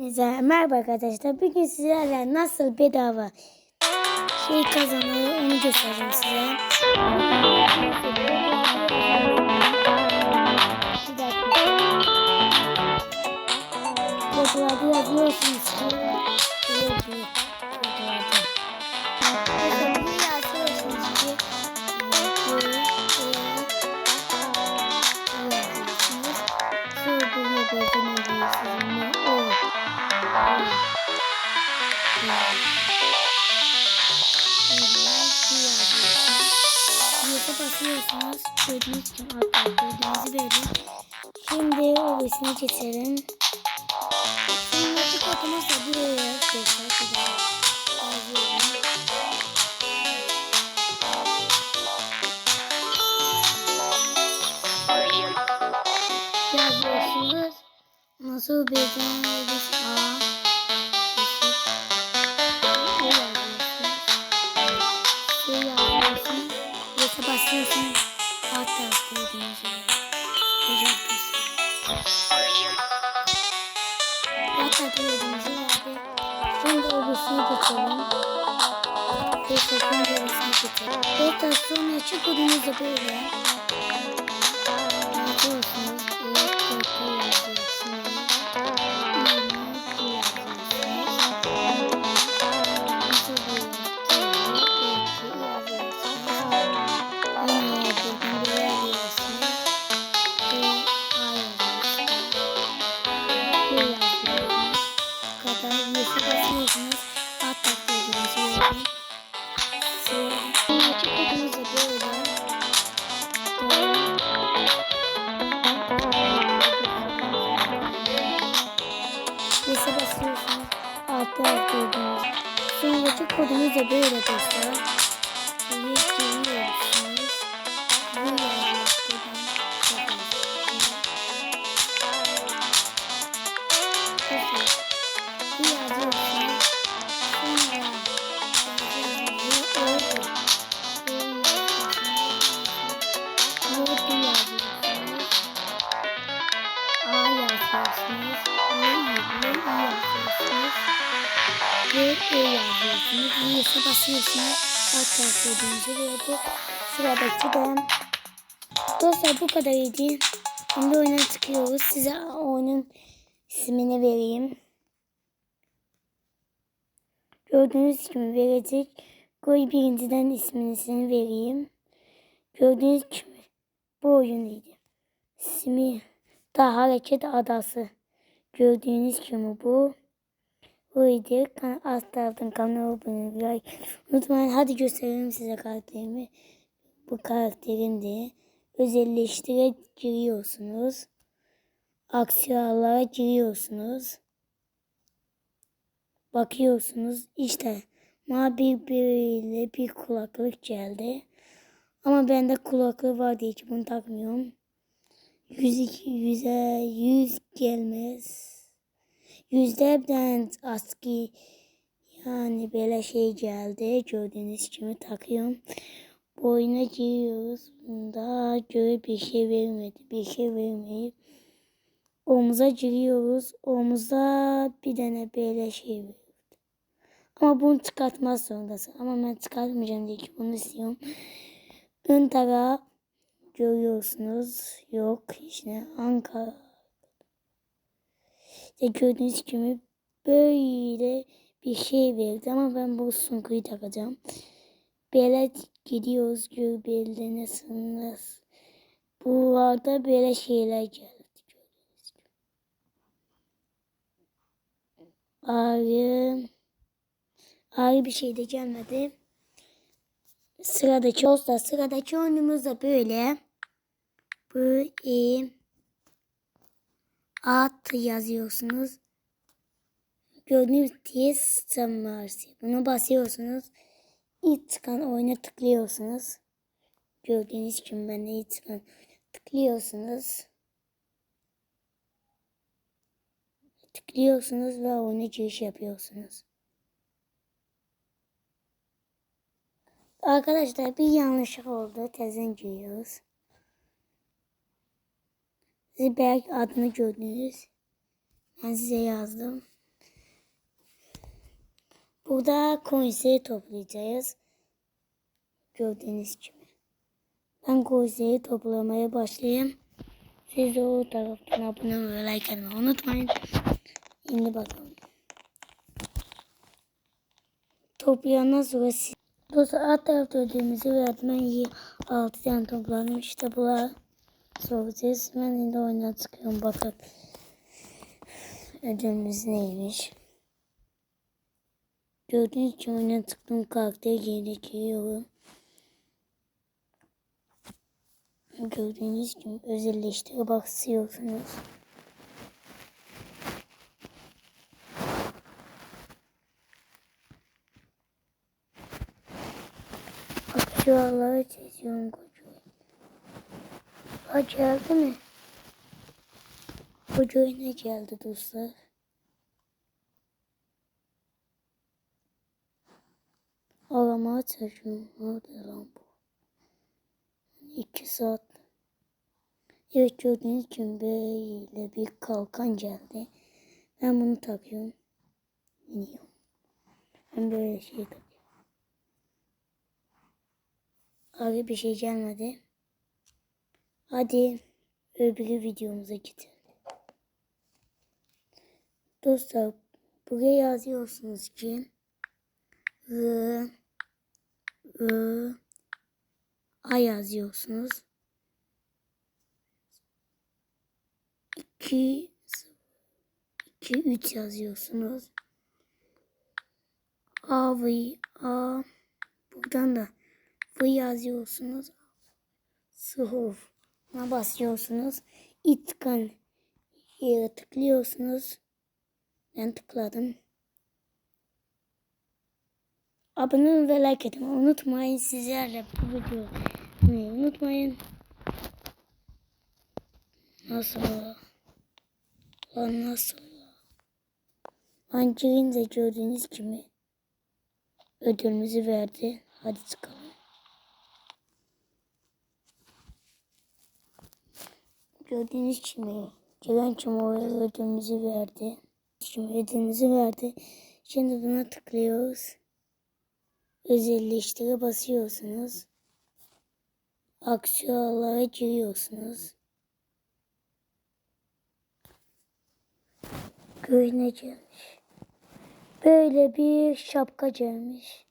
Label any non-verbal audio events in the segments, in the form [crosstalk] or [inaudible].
Hepinize merhaba arkadaşlar. Bugün sizlerle nasıl bedava şey kazanılır onu göstereceğim size. Kodlarda yazıyorsunuz ki. Keselim. Notu kodumuz da buraya beğeniriz? Taraf gördüğünüz yerde. Şimdi o resmi geçelim. Ve sakın gerisini geçelim. Ve daha sonra açık kodumuz da böyle. Yazıyorsunuz. Evet, Neyse basıyorsunuz. Altta gördüğünüz. Sonraki kodumuz da böyle dostlar. Ve E yazıyorsunuz. Neyse basıyorsunuz. Alt taraf gördüğünüzü ve sıradaki de Dostlar bu kadarıydı. Şimdi oyuna çıkıyoruz. Size oyunun ismini vereyim. Gördüğünüz gibi verecek. Koy birinciden ismini vereyim. Gördüğünüz gibi bu oyunuydu. İsmi da hareket adası. Gördüğünüz gibi bu. Buydu. Kan alt taraftan kanala abone olmayı unutmayın. Hadi gösterelim size karakterimi. Bu karakterin de özelleştire giriyorsunuz. Aksiyonlara giriyorsunuz. Bakıyorsunuz. İşte mavi böyle bir kulaklık geldi. Ama bende kulaklık var diye ki bunu takmıyorum. 100 yüze 100 gelmez. Yüzde birden aski yani böyle şey geldi. Gördüğünüz gibi takıyorum. Boyuna giriyoruz. Bunda göre bir şey vermedi. Bir şey vermeyip omuza giriyoruz. Omuza bir tane böyle şey verdi. Ama bunu çıkartmaz zorundasın. Ama ben çıkartmayacağım diye ki bunu istiyorum. Ön taraf görüyorsunuz. Yok işte Ankara. İşte gördüğünüz gibi böyle bir şey verdi ama ben bu sunkuyu takacağım. Böyle gidiyoruz göbeğinde nasıl Bu arada böyle şeyler geldi. Gördüğünüz gibi. Ağrı, ağrı bir şey de gelmedi. Sıradaki olsa sıradaki oyunumuz da böyle. Bu e, at yazıyorsunuz. Gördüğünüz diye sistem. Bunu basıyorsunuz. İlk çıkan oyuna tıklıyorsunuz. Gördüğünüz gibi ben de ilk çıkan tıklıyorsunuz. Tıklıyorsunuz ve oyuna giriş yapıyorsunuz. Arkadaşlar bir yanlışlık oldu. Tezen giriyoruz. Siz belki adını gördünüz. Ben size yazdım. Burada konseyi toplayacağız. Gördüğünüz gibi. Ben konseyi toplamaya başlayayım. Siz o taraftan abone olmayı, like etmeyi unutmayın. Şimdi bakalım. Toplayandan sonra siz... Dostlar alt tarafta ödevimizi verdim. Ben 6 tane topladım. İşte bunlar Ben şimdi oyuna çıkıyorum. Bakın. Ödevimiz neymiş? Gördüğünüz gibi oyuna tıktım. Karakter gerekiyor. Gördüğünüz gibi özelleştire basıyorsunuz. Akçaları çiziyorum geldi mi? Koca ne geldi dostlar? Aramaya çalışıyorum. Nerede lan bu? İki saat. Evet gördüğünüz gibi böyle bir kalkan geldi. Ben bunu takıyorum. İniyorum. Ben böyle şey takıyorum. Abi bir şey gelmedi. Hadi öbürü videomuza gidelim. Dostlar buraya yazıyorsunuz ki R R A yazıyorsunuz. 2 2 3 yazıyorsunuz. A V A buradan da V yazıyorsunuz. Sıhhufuna basıyorsunuz. İtkan yere tıklıyorsunuz. Ben tıkladım. Abone ve like etmeyi unutmayın. Sizlerle bu videoyu unutmayın. Nasıl? Lan nasıl? Ancak'ın da gördüğünüz gibi ödülümüzü verdi. Hadi çıkalım. Gördüğünüz gibi Ceren Çumoğlu ödülümüzü verdi. Ödülümüzü verdi. Şimdi buna tıklıyoruz. Özelleştire basıyorsunuz. Aksiyonlara giriyorsunuz. Köyüne gelmiş. Böyle bir şapka gelmiş.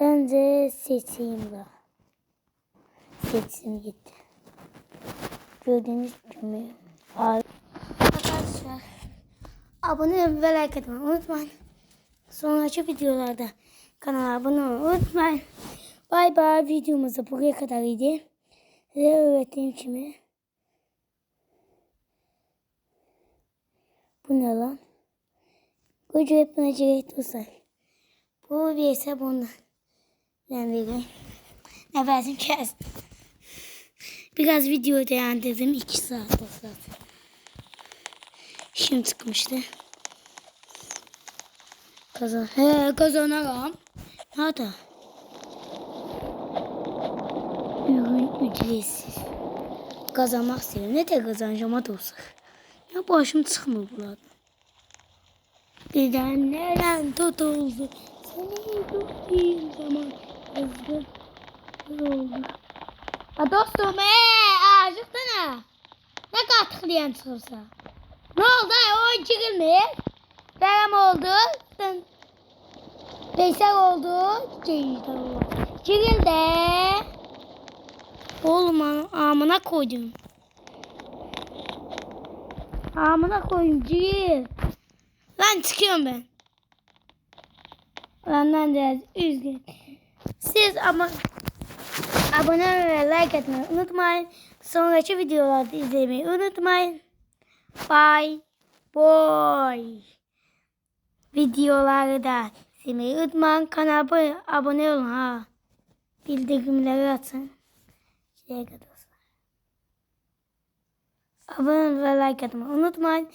Ben de seçeyim de. Seçsim gitti. Gördüğünüz gibi. Arkadaşlar abone ve like etmeyi unutmayın. Sonraki videolarda kanala abone olmayı unutmayın. Bay bay videomuz da buraya kadar idi. Size öğrettiğim kimi. Bu ne lan? Koca yapına gerek dostlar. Bu bir ise bundan. Ben vereyim. Nefesim kes. Biraz video değerlendirdim. 2 saat dostlar. Şimdi çıkmıştı. Kazan. He kazanırım. Nerede? Ürün ücretsiz. Kazanmak istiyorum. Ne de kazanacağım hadi olsa. Ya başım çıkmıyor buradan. Neden neden tutuldu? Seni gördüğüm zaman özgür oldu. Ha dostum eee acıktın Ne katıklayan çıkırsa. Ne oldu? O çıkılmıyor. Berem oldu. Sen Veysel oldu. Çıkıldı. Oğlum amına koydum. Amına koyayım cigil. Lan çıkıyorum ben. Benden de üzgün. Siz ama abone ve like etmeyi unutmayın. Sonraki videolarda izlemeyi unutmayın. Bye. Boy. Videoları da izlemeyi unutmayın. Kanala abone olun ha. Bildirimleri atın. Şeye kadar. Abone ve like atmayı unutmayın.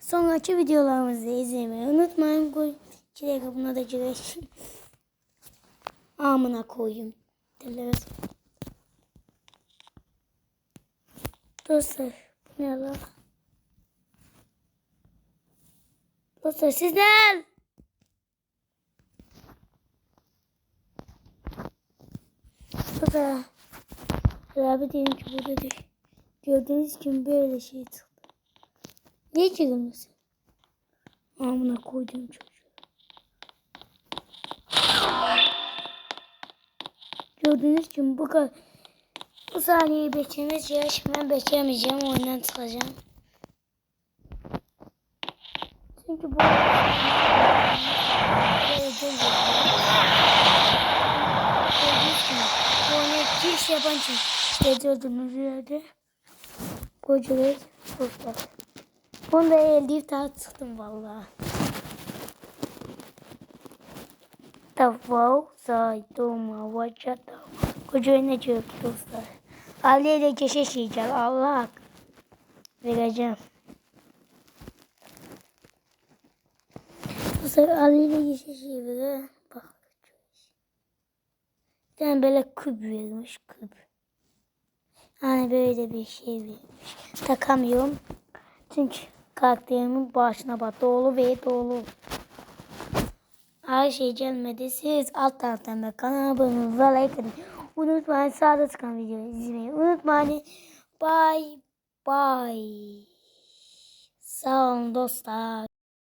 Sonraki videolarımızı izlemeyi unutmayın. Koy. Çilek buna da çilek. [laughs] Amına koyayım. Dileriz. Dostlar bu ne lan? Dostlar sizler. Dostlar. Beraber diyelim ki burada değil. Gördüğünüz gibi böyle şey çıktı. Niye çıkılmasın? Amına koydum çocuğu. Gördüğünüz gibi bu kadar. Bu saniyeyi beklemez ya. Şimdi ben beklemeyeceğim. Oyundan çıkacağım. Çünkü bu... Giriş yapan için gördüğünüz yerde kocalar dostlar. Bunu da elde daha çıktım vallahi. Tavav sayduma vacata. Koca ne diyor dostlar? Ali ile geçiş yiyeceğim. Allah vereceğim. Dostlar Ali ile geçiş yiyeceğim. Bak. Bir tane böyle küp vermiş küp. Yani böyle bir şey vermiş. Takamıyorum. Çünkü karakterimin başına bak. Dolu ve dolu. Her şey gelmedi. Siz alt taraftan da kanala abone ve like atın. Unutmayın sağda çıkan videoyu izlemeyi unutmayın. Bye bye. Sağ olun dostlar.